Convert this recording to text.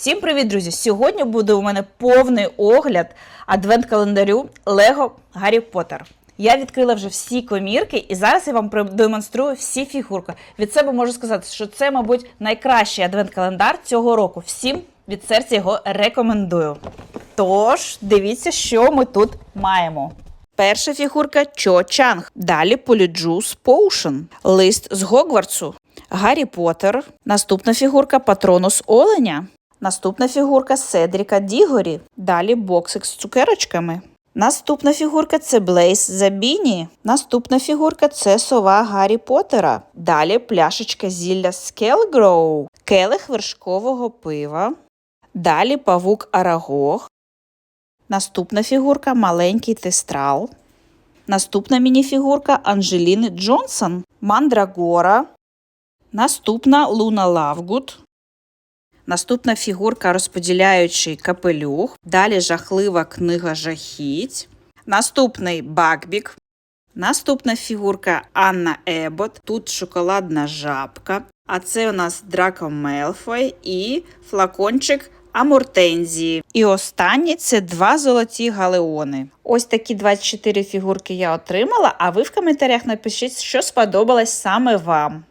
Всім привіт, друзі! Сьогодні буде у мене повний огляд адвент-календарю Лего Гаррі Поттер. Я відкрила вже всі комірки, і зараз я вам продемонструю всі фігурки. Від себе можу сказати, що це, мабуть, найкращий адвент-календар цього року. Всім від серця його рекомендую. Тож, дивіться, що ми тут маємо. Перша фігурка Чо Чанг. Далі Поліджус Поушен. Лист з Гогвартсу. Гаррі Поттер. Наступна фігурка Патронус Оленя. Наступна фігурка Седріка Дігорі. Далі боксик з цукерочками. Наступна фігурка це Блейз Забіні. Наступна фігурка це сова Гаррі Поттера. Далі пляшечка зілля Скелгроу. Келих вершкового пива. Далі павук Арагог. Наступна фігурка маленький тестрал. Наступна мініфігурка Анжеліни Джонсон. Мандрагора. Наступна Луна Лавгуд. Наступна фігурка розподіляючий капелюх. Далі жахлива книга жахіть. Наступний Бакбік. Наступна фігурка Анна Ебот. Тут шоколадна жабка. А це у нас Драко Мелфой і флакончик Амортензії. І останні це два золоті галеони. Ось такі 24 фігурки я отримала, а ви в коментарях напишіть, що сподобалось саме вам.